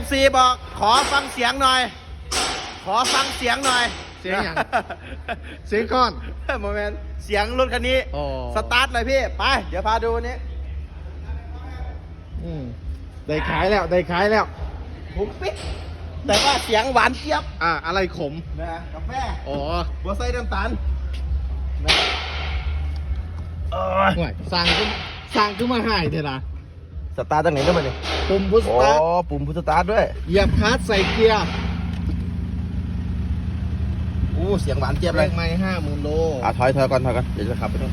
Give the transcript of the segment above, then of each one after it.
FC บอกขอฟังเสียงหน่อย ขอฟังเสียงหน่อยเสียงอย่างเสียงก้อน โมเมนต์เสียงรถคันนี้อ๋อ สตาร์ทหน่อยพี่ ไป เดี๋ยวพาดูนี้อืมได้ขายแล้วได้ขายแล้ว ผมปิดแต่ว่าเสียงหวานเจี๊ยบอ่า อะไรขม นะกาแฟอ๋อบัวไส้น้ำตาลนะเออห่วยสั่งขึ้นสั่งขึ้นมาให้เถอะนะสตาร์ทตั้งไหนด้วยมันเนี่ย ปุ่มพุชสโอ้ตาร์ทปุ่มพุทสตาร์ทด้วย เหยียบคลัสใส่เกียร์ อู้เสียงหวานเจี๊ยบแรเลยงไม่ห้าหมื่นโล อะถอยถอยก่อนถอยก่อนเดี๋ยวจะขับไปนู่น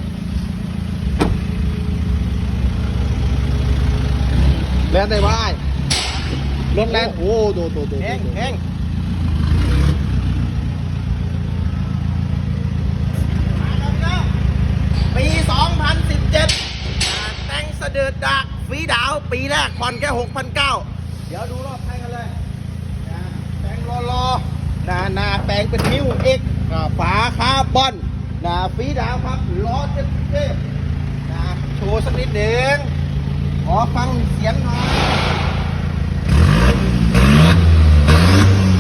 แลนได้บ้ายรถแลนโอ้โดโดโดโดแห้งแห้งปี 2017อ่าแต่งเสด็จดัก ฝีดาว ปีแรกผ่อนแค่6,900เดี๋ยวดูรอบให้กันเลยนะแต่งรอรอๆหนาหนาแปลงเป็นนิ้วเอกครับฝาคาร์บอนนะฝีดาวครับล้อเจ็ดเจ็ดนะโชว์สักนิดหนึ่งขอฟังเสียงหน่อย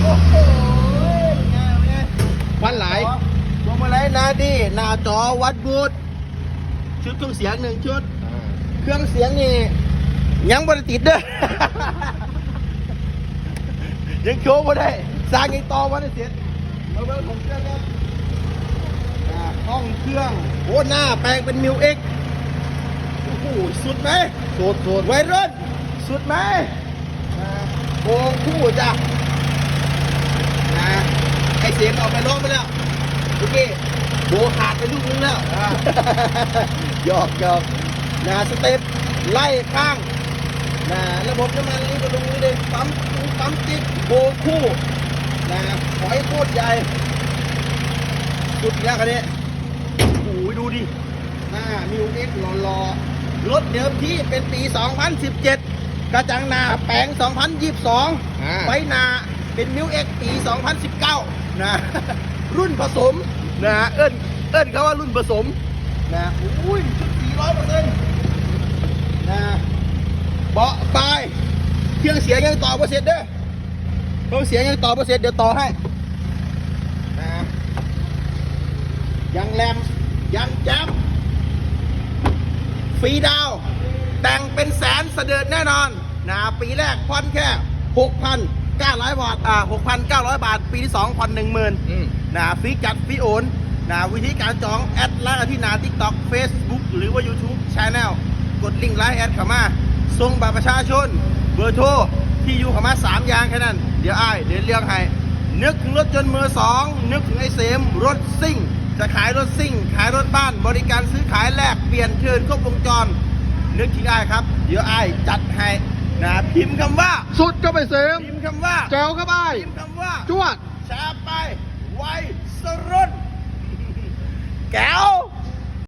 โอ้โหเป็นไงเป็นไงควันหลายพวงมาลัยนาดีหน้าจอวัดบูทชุดเครื่องเสียงหนึ่งชุด เครื่องเสียงนี่ยังบริติดเด้อ ยังโชว์บ่ได้สร้างยังต่อวันเสร็จมาเบิ่งของเครื่องครับห้องเครื่องโอ้หน้าแปลงเป็นมิวเอ็กโอ้โหสุดไหมโสดโสดไวรุ่นสุดไหมโอ้คู่จ้ะนะไอเสียงออกไปร้องไปแล้วโอเคโบขาดไปลูกนึงแล้วหยอกหยอก นะสเต็ปไล่ข้างนะระบบน้ำมันนี้ก็ตรงนี้เลยปั๊มปั๊มติ๊กโบคู่นะหอยโคตรใหญ่สุดยากอันนี้โอ้ยดูดิหน้ามิวเอ็กหล่อๆรถเดิมที่เป็นปี 2017 กระจังหนาแปลง 2022อ่าไฟหนาเป็นมิวเอ็กปี 2019 นะ รุ่นผสมนะเอิ้นเอิ้นเขาว่ารุ่นผสมนะอุ้ยชุดสี่ร้อยเปอร์เซ็นต์นะเบาะปลายเครื่องเสียงยังต่อเปอร์เซ็นต์เด้อเครื่องเสียงยังต่อเปอร์เซ็นต์เดี๋ยวต่อให้นะยังแรมยังแจมฟรีดาวน์แต่งเป็นแสนเสด็จแน่นอนนะปีแรกผ่อนแค่6,900บาทอ่า6,900บาท ปีที่2ผ่อน10,000อืมนะฟรีจัดฟรีโอนนะวิธีการจองแอดไลน์ที่หนา TikTok Facebook หรือว่า YouTube Channel กดลิงก์ไลน์แอดเข้ามา ส่งบัตรประชาชน เบอร์โทรที่อยู่เข้ามา3อย่างแค่นั้น เดี๋ยวอ้ายเดี๋ยวเรียกให้ นึกถึงรถจนต์มือสองนึกถึงไอ้เสมรถซิ่ง จะขายรถซิ่ง ขายรถบ้าน บริการซื้อขายแลกเปลี่ยนเชิญครบวงจร นึกถึงอ้ายครับ เดี๋ยวอ้ายจัดให้นะพิมพ์คำว่า สุดก็ไปเสริมพิมพ์คำว่าแจวเข้าไปพิมพ์คำว่าจวดแชร์ไปไวสรุ่นแก้ว